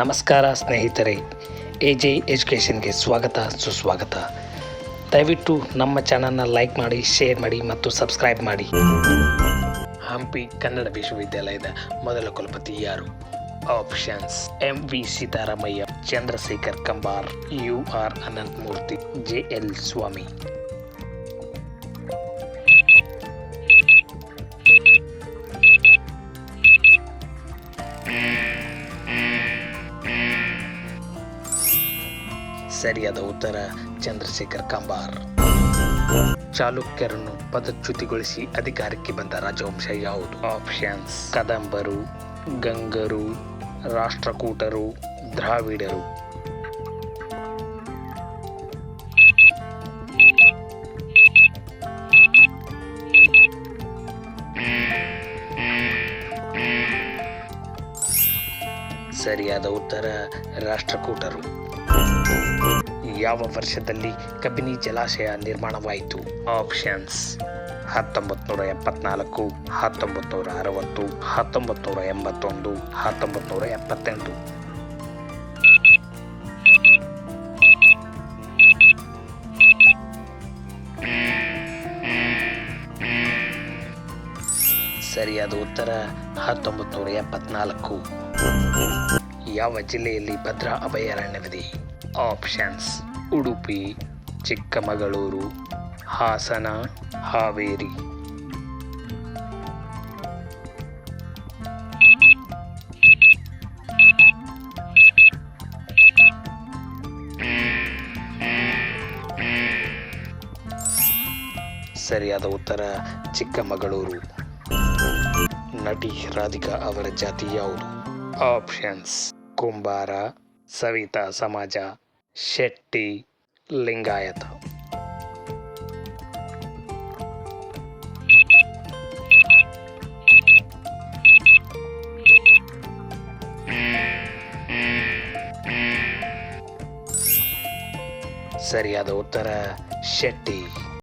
ನಮಸ್ಕಾರ ಸ್ನೇಹಿತರೆ A J ಎಜುಕೇಷನ್ಗೆ ಸ್ವಾಗತ, ಸುಸ್ವಾಗತ. ದಯವಿಟ್ಟು ನಮ್ಮ ಚಾನಲ್ನ ಲೈಕ್ ಮಾಡಿ, ಶೇರ್ ಮಾಡಿ ಮತ್ತು ಸಬ್ಸ್ಕ್ರೈಬ್ ಮಾಡಿ. ಹಂಪಿ ಕನ್ನಡ ವಿಶ್ವವಿದ್ಯಾಲಯದ ಮೊದಲ ಕುಲಪತಿ ಯಾರು? Options, M V Seetharamaiah, Chandrashekhar Kambar, U R Ananthamurthy, J L Swamy. ಸರಿಯಾದ ಉತ್ತರ ಚಂದ್ರಶೇಖರ್ ಕಂಬಾರ್. ಚಾಲುಕ್ಯರನ್ನು ಪದಚ್ಯುತಿಗೊಳಿಸಿ ಅಧಿಕಾರಕ್ಕೆ ಬಂದ ರಾಜವಂಶ ಯಾವುದು? ಆಪ್ಷನ್ಸ್. ಕದಂಬರು, ಗಂಗರು, ರಾಷ್ಟ್ರಕೂಟರು, ದ್ರಾವಿಡರು. ಸರಿಯಾದ ಉತ್ತರ ರಾಷ್ಟ್ರಕೂಟರು. ಯಾವ ವರ್ಷದಲ್ಲಿ ಕಬಿನಿ ಜಲಾಶಯ ನಿರ್ಮಾಣವಾಯಿತು? ಆಪ್ಷನ್ಸ್ ಹತ್ತೊಂಬತ್ತು ನೂರ ಎಪ್ಪತ್ನಾಲ್ಕು ಹತ್ತೊಂಬತ್ತು ನೂರ ಅರವತ್ತು ಹತ್ತೊಂಬತ್ತು ನೂರ ಎಂಬತ್ತೊಂದು ಹತ್ತೊಂಬತ್ತು ನೂರ ಎಪ್ಪತ್ತೆಂಟು ಸರಿಯಾದ ಉತ್ತರ ಹತ್ತೊಂಬತ್ತು ನೂರ ಎಪ್ಪತ್ನಾಲ್ಕು ಯಾವ ಜಿಲ್ಲೆಯಲ್ಲಿ ಭದ್ರಾ ಅಭಯಾರಣ್ಯವಿದೆ? ಆಪ್ಷನ್ಸ್ ಉಡುಪಿ, ಚಿಕ್ಕಮಗಳೂರು, ಹಾಸನ, ಹಾವೇರಿ. ಸರಿಯಾದ ಉತ್ತರ, ಚಿಕ್ಕಮಗಳೂರು. ನಟಿ ರಾಧಿಕಾ ಅವರ ಜಾತಿ ಯಾವುದು? ಆಪ್ಷನ್ಸ್ ಕುಂಬಾರ, ಸವಿತಾ ಸಮಾಜ. ಶೆಟ್ಟಿ ಲಿಂಗಾಯತ. ಸರಿಯಾದ ಉತ್ತರ ಶೆಟ್ಟಿ.